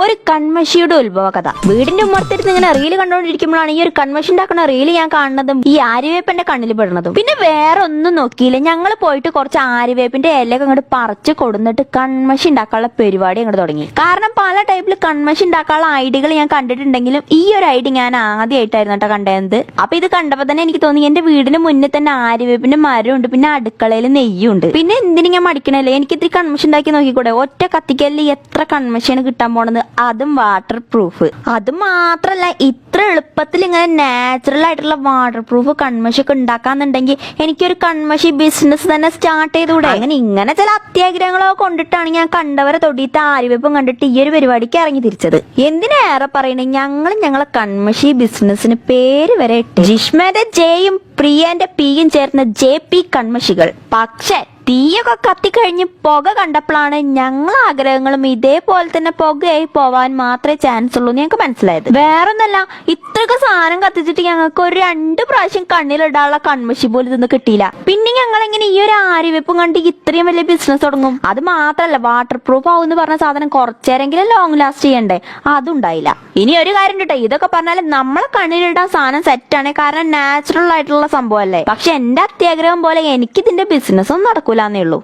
ഒരു കൺമഷിയുടെ ഉത്ഭവ കഥ വീടിന്റെ ഉമ്മർത്തിരുന്ന് ഇങ്ങനെ റീൽ കണ്ടുകൊണ്ടിരിക്കുമ്പോഴാണ് ഈ ഒരു കൺമഷി ഉണ്ടാക്കുന്ന റീൽ ഞാൻ കാണുന്നതും ഈ ആര്യവേപ്പിന്റെ കണ്ണിൽ പെടുന്നതും. പിന്നെ വേറെ ഒന്നും നോക്കിയില്ല. ഞങ്ങൾ പോയിട്ട് കുറച്ച് ആര്യവേപ്പിന്റെ ഇലയൊക്കെ അങ്ങോട്ട് പറിച്ച് കൊടുന്നിട്ട് കൺമഷി ഉണ്ടാക്കാനുള്ള പരിപാടി അങ്ങോട്ട് തുടങ്ങി. കാരണം പല ടൈപ്പിൽ കൺമഷി ഉണ്ടാക്കാനുള്ള ഐഡിയകൾ ഞാൻ കണ്ടിട്ടുണ്ടെങ്കിലും ഈ ഒരു ഐഡി ഞാൻ ആദ്യമായിട്ടായിരുന്നു കേട്ടോ കണ്ടത്. അപ്പൊ ഇത് കണ്ടപ്പോ തന്നെ എനിക്ക് തോന്നി എന്റെ വീടിന് മുന്നിൽ തന്നെ ആര്യവേപ്പിന്റെ മരമുണ്ട് പിന്നെ അടുക്കളയിൽ നെയ്യുണ്ട്. പിന്നെ എന്തിനു ഞാൻ മടിക്കണല്ലേ? എനിക്ക് ഇത്തിരി കൺമഷി ഉണ്ടാക്കി നോക്കിക്കൂടെ? ഒറ്റ കത്തിക്കല്ലേ എത്ര കൺമഷിയാണ് കിട്ടാൻ പോണത്? അതും വാട്ടർ പ്രൂഫ് അത് മാത്രല്ല ഇത്ര എളുപ്പത്തിൽ ഇങ്ങനെ നാച്ചുറൽ ആയിട്ടുള്ള വാട്ടർ പ്രൂഫ് കൺമഷി ഒക്കെ ഉണ്ടാക്കാന്നുണ്ടെങ്കിൽ എനിക്കൊരു കൺമഷി ബിസിനസ് തന്നെ സ്റ്റാർട്ട് ചെയ്തുകൂടെ? അങ്ങനെ ഇങ്ങനെ ചില അത്യാഗ്രഹങ്ങളൊക്കെ കൊണ്ടിട്ടാണ് ഞാൻ കണ്ടവരെ തൊടിയിട്ട് ആര്യവെപ്പും കണ്ടിട്ട് ഈ ഒരു പരിപാടിക്ക് ഇറങ്ങി തിരിച്ചത്. എന്തിനേറെ പറയണേ? ഞങ്ങൾ ഞങ്ങളെ കൺമഷി ബിസിനസിന് പേര് വരെ ഇട്ട്. ജിഷ്മയുടെ ജെയും പ്രിയന്റെ പിയും ചേർന്ന ജെ പി കൺമഷികൾ. പക്ഷേ തീയൊക്കെ കത്തിക്കഴിഞ്ഞ് പുക കണ്ടപ്പോഴാണ് ഞങ്ങൾ ആഗ്രഹങ്ങളും ഇതേപോലെ തന്നെ പുകയായി പോവാൻ മാത്രമേ ചാൻസ് ഉള്ളൂ ഞങ്ങൾക്ക് മനസ്സിലായത്. വേറൊന്നല്ല ഇത്രയൊക്കെ സാധനം കത്തിച്ചിട്ട് ഞങ്ങൾക്ക് ഒരു രണ്ട് പ്രാവശ്യം കണ്ണിലിടാനുള്ള കൺമഷി പോലും ഇതൊന്നും കിട്ടിയില്ല. പിന്നെ ഞങ്ങൾ എങ്ങനെ ഈ ഒരു ആര്യവെപ്പും കണ്ട് ഇത്രയും വലിയ ബിസിനസ് തുടങ്ങും? അത് മാത്രല്ല വാട്ടർ പ്രൂഫ് ആവും എന്ന് പറഞ്ഞ സാധനം കുറച്ചേരെങ്കിലും ലോങ് ലാസ്റ്റ് ചെയ്യണ്ടേ? അതുണ്ടായില്ല ഇനി ഒരു കാര്യം കേട്ടോ ഇതൊക്കെ പറഞ്ഞാൽ നമ്മളെ കണ്ണിലിടാൻ സാധനം സെറ്റാണ് കാരണം നാച്ചുറൽ ആയിട്ടുള്ള സംഭവം അല്ലേ? പക്ഷെ എന്റെ അത്യാഗ്രഹം പോലെ എനിക്ക് ഇതിന്റെ ബിസിനസ് ഒന്നും നടക്കൂലെന്നേ ഉള്ളൂ.